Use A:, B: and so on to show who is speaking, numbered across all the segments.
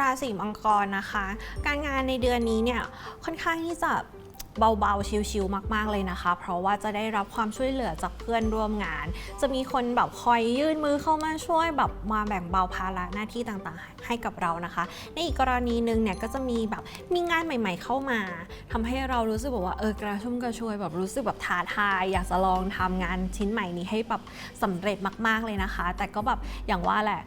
A: ราศีมังกรนะคะ การงานในเดือนนี้เนี่ยค่อนข้างที่จะเบาๆ ชิลๆ มาก ๆ เลยนะคะ เพราะว่าจะได้รับความช่วยเหลือจากเพื่อนร่วมงาน จะมีคนแบบคอยยื่นมือเข้ามาช่วยแบบมาแบ่งเบาภาระหน้าที่ต่างๆ ให้กับเรานะคะ ในอีกกรณีหนึ่งเนี่ยก็จะมีแบบมีงานใหม่ ๆ เข้ามาทำให้เรารู้สึกแบบว่าเออกระชุ่มกระชวยแบบรู้สึกแบบท้าทาย อยากจะลองทำงานชิ้นใหม่นี้ให้แบบสำเร็จมาก ๆ เลยนะคะ แต่ก็แบบอย่างว่าแหละ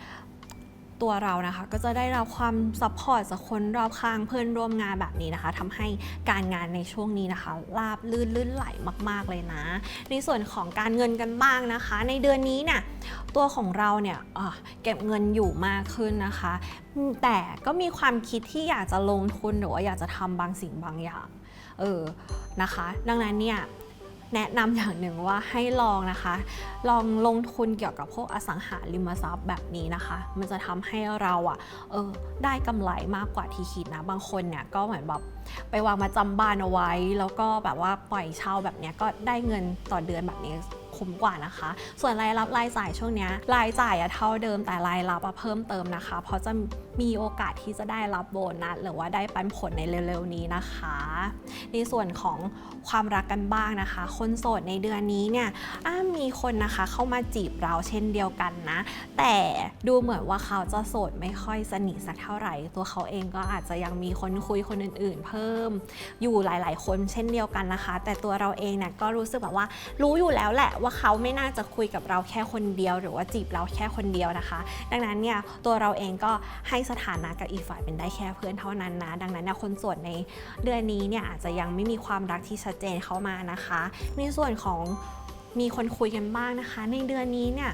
A: ตัวเรานะคะ ก็จะได้รับความซัพพอร์ตจากคนรอบข้างเพื่อนร่วมงานแบบนี้นะคะทำให้การงานในช่วงนี้นะคะราบลื่นลื่นไหลมาก ๆ เลยนะ ในส่วนของการเงินกันบ้างนะคะ ในเดือนนี้เนี่ยตัวของเราเนี่ยเก็บเงินอยู่มากขึ้นนะคะ แต่ก็มีความคิดที่อยากจะลงทุนหรือว่าอยากจะทำบางสิ่งบางอย่างเออนะคะ ดังนั้นเนี่ย แนะนำอย่างหนึ่งว่าให้ลองนะคะ ลองลงทุนเกี่ยวกับพวกอสังหาริมทรัพย์แบบนี้นะคะ มันจะทำให้เราอะเออได้กำไรมากกว่าที่คิดนะ บางคนเนี่ยก็เหมือนแบบไปวางมาจำบ้านเอาไว้ แล้วก็แบบว่าปล่อยเช่าแบบเนี้ยก็ได้เงินต่อเดือนแบบนี้ คุ้มกว่านะคะ ส่วนรายรับรายจ่ายช่วงนี้รายจ่ายอะเท่าเดิมแต่รายรับอะเพิ่มเติมนะคะ เพราะจะมีโอกาสที่จะได้รับโบนัสหรือว่าได้ปันผลในเร็วๆนี้นะคะ ในส่วนของความรักกันบ้างนะคะ คนโสดในเดือนนี้เนี่ยมีคนนะคะเข้ามาจีบเราเช่นเดียวกันนะ แต่ดูเหมือนว่าเขาจะโสดไม่ค่อยสนิทสักเท่าไหร่ ตัวเขาเองก็อาจจะยังมีคนคุยคนอื่น ๆ เพิ่ม อยู่หลาย ๆ คนเช่นเดียวกันนะคะ แต่ตัวเราเองเนี่ยก็รู้สึกแบบว่ารู้อยู่แล้วแหละว่าเขาไม่น่าจะคุยกับเราแค่คนเดียว หรือว่าจีบเราแค่คนเดียวนะคะ ดังนั้นเนี่ยตัวเราเองก็ให้สถานะกับอีกฝ่ายเป็นได้แค่เพื่อนเท่านั้นนะ ดังนั้นเนี่ยคนในเดือนนี้เนี่ยอาจจะยังไม่มีความรักที่ชัดเจนเข้ามานะคะ ในส่วนของมีคนคุยกันบ้างนะคะ ในเดือนนี้เนี่ย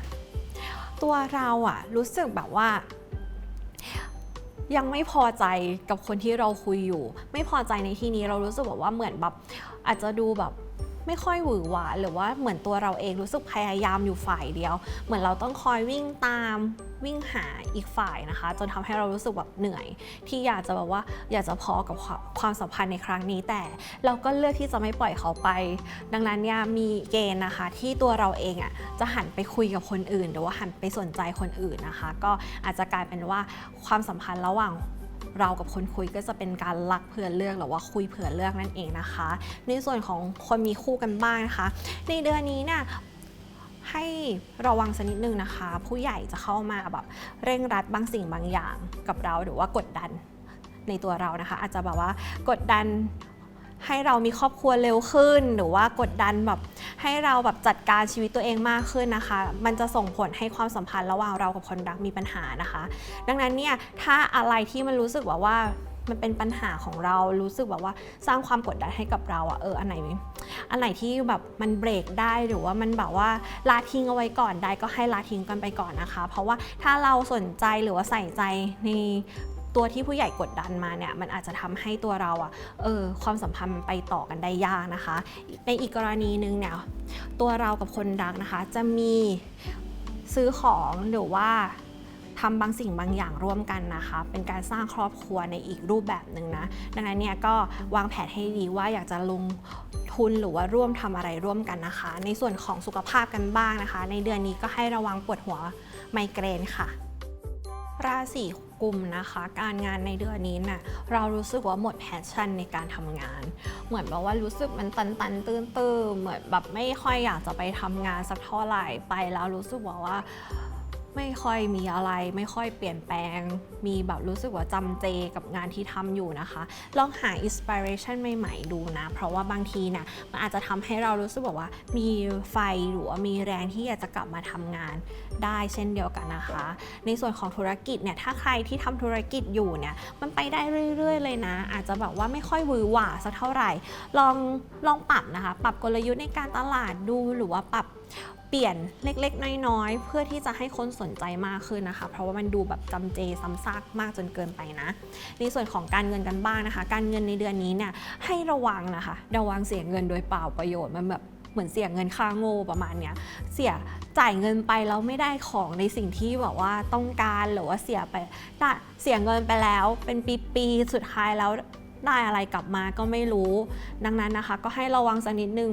A: ตัวเราอะรู้สึกแบบว่ายังไม่พอใจกับคนที่เราคุยอยู่ ไม่พอใจในที่นี้เรารู้สึกแบบว่าเหมือนแบบอาจจะดูแบบ ไม่ค่อยหวือหวาหรือว่าเหมือนตัวเราเองรู้สึกพยายามอยู่ฝ่ายเดียว เหมือนเราต้องคอยวิ่งตามวิ่งหาอีกฝ่ายนะคะ จนทำให้เรารู้สึกแบบเหนื่อย ที่อยากจะแบบว่าอยากจะพอกับความความสัมพันธ์ในครั้งนี้ แต่เราก็เลือกที่จะไม่ปล่อยเขาไป ดังนั้นเนี่ยมีเกณฑ์นะคะ ที่ตัวเราเองอะจะหันไปคุยกับคนอื่น หรือว่าหันไปสนใจคนอื่นนะคะ ก็อาจจะกลายเป็นว่าความสัมพันธ์ระหว่าง เรากับคนคุยก็จะเป็นการรักเผื่อเลือกหรือว่าคุยเผื่อเลือกนั่นเองนะคะ ในส่วนของคนมีคู่กันบ้างนะคะ ในเดือนนี้เนี่ยให้ระวังสักนิดนึงนะคะ ผู้ใหญ่จะเข้ามาแบบเร่งรัดบางสิ่งบางอย่างกับเราหรือว่ากดดันในตัวเรานะคะ อาจจะแบบว่ากดดัน ให้เรามีครอบครัวเร็วขึ้น หรือว่ากดดันแบบให้เราแบบจัดการชีวิตตัวเองมากขึ้นนะคะ มันจะส่งผลให้ความสัมพันธ์ระหว่างเรากับคนรักมีปัญหานะคะ ดังนั้นเนี่ยถ้าอะไรที่มันรู้สึกว่าว่ามันเป็นปัญหาของเรารู้สึกแบบว่าสร้างความกดดันให้กับเราอะเอออันไหนอันไหนที่แบบมันเบรกได้หรือว่ามันแบบว่าลาทิ้งเอาไว้ก่อนได้ก็ให้ลาทิ้งกันไปก่อนนะคะ เพราะว่าถ้าเราสนใจหรือว่าใส่ใจใน ตัวที่ผู้ใหญ่กดดันมาเนี่ยมันอาจจะทำให้ตัวเราอะเออความสัมพันธ์ไปต่อกันได้ยากนะคะ ในอีกกรณีหนึ่งเนี่ยตัวเรากับคนรักนะคะ จะมีซื้อของหรือว่าทำบางสิ่งบางอย่างร่วมกันนะคะ เป็นการสร้างครอบครัวในอีกรูปแบบหนึ่งนะ ดังนั้นเนี่ยก็วางแผนให้ดีว่าอยากจะลงทุนหรือว่าร่วมทำอะไรร่วมกันนะคะ ในส่วนของสุขภาพกันบ้างนะคะ ในเดือนนี้ก็ให้ระวังปวดหัวไมเกรนค่ะ ราศี กลุ่มนะคะ การงานในเดือนนี้น่ะเรารู้สึกว่าหมดแพชชั่นในการทำงาน เหมือนแบบว่ารู้สึกมันตันตันตื้นตื้นเหมือนแบบไม่ค่อยอยากจะไปทำงานสักเท่าไหร่ไปแล้วรู้สึกว่าว่า ไม่ค่อยมีอะไร ไม่ค่อยเปลี่ยนแปลง มีแบบรู้สึกว่าจำเจกับงานที่ทำอยู่นะคะ ลองหาอินสปิเรชันใหม่ๆดูนะ เพราะว่าบางทีเนี่ยมันอาจจะทำให้เรารู้สึกแบบว่ามีไฟหรือว่ามีแรงที่อยากจะกลับมาทำงานได้เช่นเดียวกันนะคะ ในส่วนของธุรกิจเนี่ยถ้าใครที่ทำธุรกิจอยู่เนี่ยมันไปได้เรื่อย ๆ เลยนะ อาจจะแบบว่าไม่ค่อยวือหวาสักเท่าไหร่ลองลองปรับนะคะ ปรับกลยุทธ์ในการตลาดดูหรือว่าปรับ เปลี่ยนเล็กๆ น้อยๆ เพื่อที่จะให้คนสนใจมากขึ้นนะคะ เพราะว่ามันดูแบบจำเจซ้ำซากมากจนเกินไปนะ ในส่วนของการเงินกันบ้างนะคะ การเงินในเดือนนี้เนี่ยให้ระวังนะคะ ระวังเสียเงินโดยเปล่าประโยชน์มันแบบเหมือนเสียเงินค่าโง่ประมาณเนี้ย เสียจ่ายเงินไปแล้วไม่ได้ของในสิ่งที่แบบว่าต้องการหรือว่าเสียไปแต่เสียเงินไปแล้วเป็นปีๆสุดท้ายแล้ว ได้อะไรกลับมาก็ไม่รู้ ดังนั้นนะคะ ก็ให้ระวังสักนิดนึง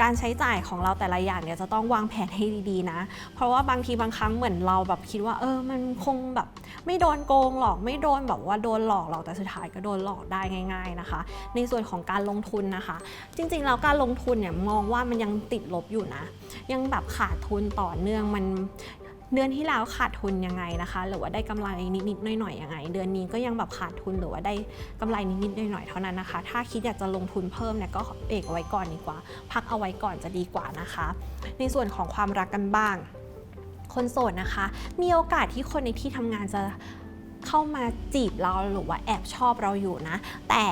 A: การใช้จ่ายของเราแต่ละอย่างเนี่ยจะต้องวางแผนให้ดีๆนะ เพราะว่าบางทีบางครั้งเหมือนเราแบบคิดว่าเออมันคงแบบ ไม่โดนโกงหรอกไม่โดนแบบว่าโดนหลอกหรอกแต่สุดท้ายก็โดนหลอกได้ง่าย ๆนะคะ ในส่วนของการลงทุนนะคะ จริงๆแล้วการลงทุนเนี่ยมองว่ามันยังติดลบอยู่นะ ยังแบบขาดทุนต่อเนื่องมัน เดือนที่แล้วขาดทุนยังไงนะคะ หรือว่าได้กำไรนิดๆหน่อยๆยังไง เดือนนี้ก็ยังแบบขาดทุนหรือว่าได้กำไรนิดๆหน่อยๆเท่านั้นนะคะ ถ้าคิดอยากจะลงทุนเพิ่มเนี่ยก็เอกเอาไว้ก่อนดีกว่า พักเอาไว้ก่อนจะดีกว่านะคะ ในส่วนของความรักกันบ้าง คนโสดนะคะ มีโอกาสที่คนในที่ทำงานจะเข้ามาจีบเราหรือว่าแอบชอบเราอยู่นะ แต่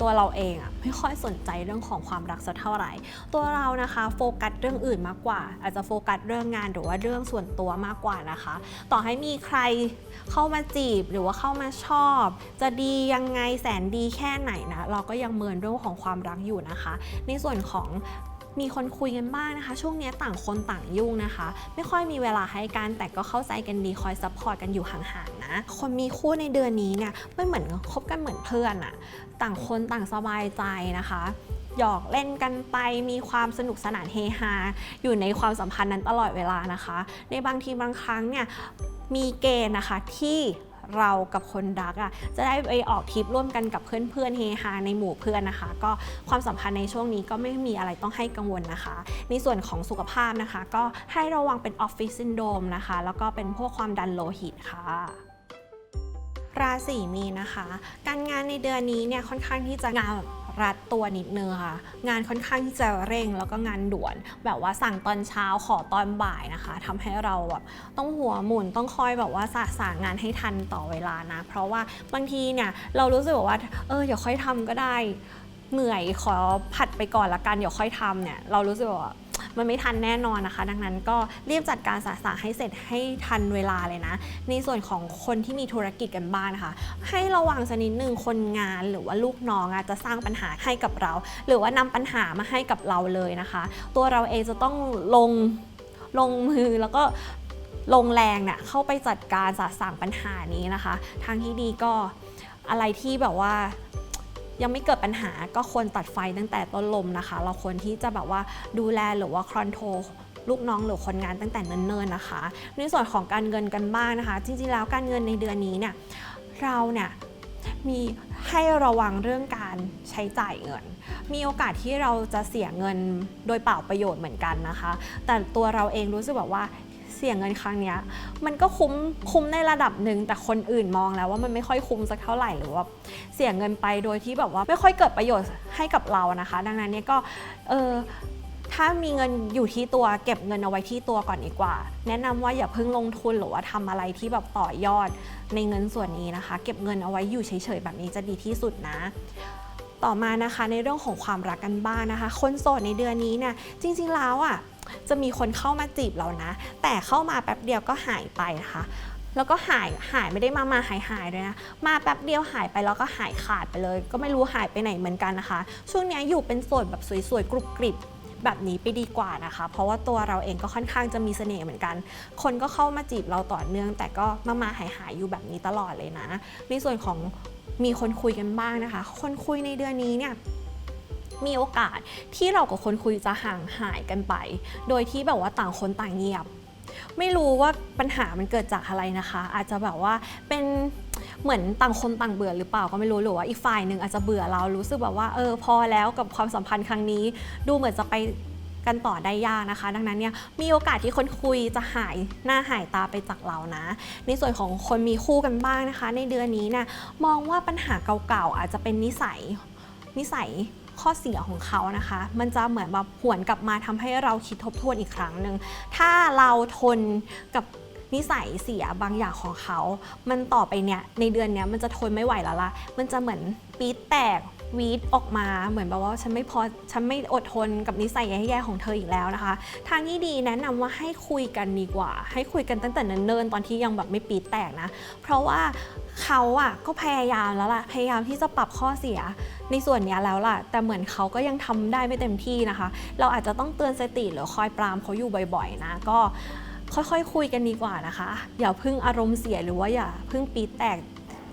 A: ตัวเราเองอะไม่ค่อยสนใจเรื่องของความรักสักเท่าไหร่ ตัวเรานะคะโฟกัสเรื่องอื่นมากกว่า อาจจะโฟกัสเรื่องงานหรือว่าเรื่องส่วนตัวมากกว่านะคะ ต่อให้มีใครเข้ามาจีบหรือว่าเข้ามาชอบ จะดียังไงแสนดีแค่ไหนนะเราก็ยังเมินเรื่องของความรักอยู่นะคะ ในส่วนของ มีคนคุยกันบ้างนะคะ ช่วงนี้ต่างคนต่างยุ่งนะคะ ไม่ค่อยมีเวลาให้กันแต่ก็เข้าใจกันดีคอยซัพพอร์ตกันอยู่ห่างๆนะ คนมีคู่ในเดือนนี้เนี่ยไม่เหมือนคบกันเหมือนเพื่อนอะต่างคนต่างสบายใจนะคะหยอกเล่นกันไปมีความสนุกสนานเฮฮาอยู่ในความสัมพันธ์นั้นตลอดเวลานะคะ ในบางทีบางครั้งเนี่ยมีเกณฑ์นะคะที่ เรากับคนรักอะจะได้ไปออกทริปร่วมกันกับเพื่อนๆเฮฮาในหมู่เพื่อนนะคะ ก็ความสัมพันธ์ในช่วงนี้ก็ไม่มีอะไรต้องให้กังวลนะคะ ในส่วนของสุขภาพนะคะ ก็ให้ระวังเป็นออฟฟิศซินโดมนะคะ แล้วก็เป็นพวกความดันโลหิตค่ะราศีมีนะคะ การงานในเดือนนี้เนี่ยค่อนข้างที่จะงาน รัดตัวนิดนึงค่ะ งานค่อนข้างที่จะเร่งแล้วก็งานด่วน แบบว่าสั่งตอนเช้าขอตอนบ่ายนะคะทำให้เราแบบต้องหัวหมุนต้องคอยแบบว่าสะสางงานให้ทันต่อเวลานะ เพราะว่าบางทีเนี่ยเรารู้สึกว่าเออเดี๋ยวค่อยทำก็ได้เหนื่อยขอผัดไปก่อนละกันเดี๋ยวค่อยทำเนี่ยเรารู้สึกว่า มันไม่ทันแน่นอนนะคะ ดังนั้นก็รีบจัดการสะสางให้เสร็จให้ทันเวลาเลยนะ ในส่วนของคนที่มีธุรกิจกันบ้างนะคะให้ระวังสักนิดหนึ่งคนงานหรือว่าลูกน้องอาจจะสร้างปัญหาให้กับเรา หรือว่านำปัญหามาให้กับเราเลยนะคะ ตัวเราเองจะต้องลงลงมือแล้วก็ลงแรงเนี่ยเข้าไปจัดการสะสางปัญหานี้นะคะ ทางที่ดีก็อะไรที่แบบว่า ยังไม่เกิดปัญหาก็ควรตัดไฟตั้งแต่ต้นลมนะคะ เราควรที่จะแบบว่าดูแลหรือว่าคอนโทรลลูกน้องหรือคนงานตั้งแต่เนิ่นๆนะคะ ในส่วนของการเงินกันบ้างนะคะ จริงๆแล้วการเงินในเดือนนี้เนี่ยเราเนี่ยมีให้ระวังเรื่องการใช้จ่ายเงิน มีโอกาสที่เราจะเสียเงินโดยเปล่าประโยชน์เหมือนกันนะคะ แต่ตัวเราเองรู้สึกแบบว่า เสี่ยงเงินครั้งนี้มันก็คุ้มคุ้มในระดับหนึ่งแต่คนอื่นมองแล้วว่ามันไม่ค่อยคุ้มสักเท่าไหร่หรือว่าเสี่ยงเงินไปโดยที่แบบว่าไม่ค่อยเกิดประโยชน์ให้กับเรานะคะ ดังนั้นเนี่ยก็เออถ้ามีเงินอยู่ที่ตัวเก็บเงินเอาไว้ที่ตัวก่อนดีกว่า แนะนำว่าอย่าเพิ่งลงทุนหรือว่าทำอะไรที่แบบต่อยอดในเงินส่วนนี้นะคะ เก็บเงินเอาไว้อยู่เฉยๆแบบนี้จะดีที่สุดนะต่อมานะคะในเรื่องของความรักกันบ้างนะคะ คนโสดในเดือนนี้เนี่ยจริงๆแล้วอะ จะมีคนเข้ามาจีบเรานะ แต่เข้ามาแป๊บเดียวก็หายไปนะคะแล้วก็หายหายไม่ได้มามาหายหายด้วยนะ มาแป๊บเดียวหายไปแล้วก็หายขาดไปเลย ก็ไม่รู้หายไปไหนเหมือนกันนะคะ ช่วงนี้อยู่เป็นโสดแบบสวยๆกรุบกริบแบบนี้ไปดีกว่านะคะ เพราะว่าตัวเราเองก็ค่อนข้างจะมีเสน่ห์เหมือนกัน คนก็เข้ามาจีบเราต่อเนื่อง แต่ก็มามาหายหายอยู่แบบนี้ตลอดเลยนะ ในส่วนของมีคนคุยกันบ้างนะคะ คนคุยในเดือนนี้เนี่ย มีโอกาสที่เรากับคนคุยจะห่างหายกันไป โดยที่แบบว่าต่างคนต่างเงียบ ไม่รู้ว่าปัญหามันเกิดจากอะไรนะคะ อาจจะแบบว่าเป็นเหมือนต่างคนต่างเบื่อหรือเปล่าก็ไม่รู้หรือว่าอีกฝ่ายหนึ่งอาจจะเบื่อเรารู้สึกแบบว่าเออพอแล้วกับความสัมพันธ์ครั้งนี้ ดูเหมือนจะไปกันต่อได้ยากนะคะ ดังนั้นเนี่ยมีโอกาสที่คนคุยจะหายหน้าหายตาไปจากเรานะ ในส่วนของคนมีคู่กันบ้างนะคะ ในเดือนนี้นี่ยมองว่าปัญหาเก่าๆอาจจะเป็นนิสัยนิสัย ข้อเสียของเขานะคะ มันจะเหมือนแบบหวนกลับมาทำให้เราคิดทบทวนอีกครั้งหนึ่งถ้าเราทนกับนิสัยเสียบางอย่างของเขา มันต่อไปเนี่ยในเดือนเนี้ยมันจะทนไม่ไหวแล้วล่ะมันจะเหมือนปี๊ดแตกวีดออกมาเหมือนแบบว่าฉันไม่พอฉันไม่อดทนกับนิสัยแย่ๆของเธออีกแล้วนะคะ ทางที่ดีแนะนำว่าให้คุยกันดีกว่า ให้คุยกันตั้งแต่เนิ่นๆตอนที่ยังแบบไม่ปีแตกนะ เพราะว่า เขาอะก็พยายามแล้วล่ะ พยายามที่จะปรับข้อเสียในส่วนนี้แล้วล่ะ แต่เหมือนเขาก็ยังทำได้ไม่เต็มที่นะคะ เราอาจจะต้องเตือนสติหรือคอยปรามเขาอยู่บ่อยๆนะ ก็ค่อยๆคุยกันดีกว่านะคะ อย่าพึ่งอารมณ์เสียหรือว่าอย่าพึ่งปีแตก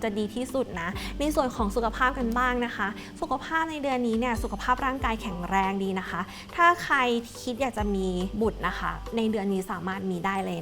A: จะดีที่สุดนะ ในส่วนของสุขภาพกันบ้างนะคะ สุขภาพในเดือนนี้เนี่ยสุขภาพร่างกายแข็งแรงดีนะคะ ถ้าใครคิดอยากจะมีบุตรนะคะ ในเดือนนี้สามารถมีได้เลย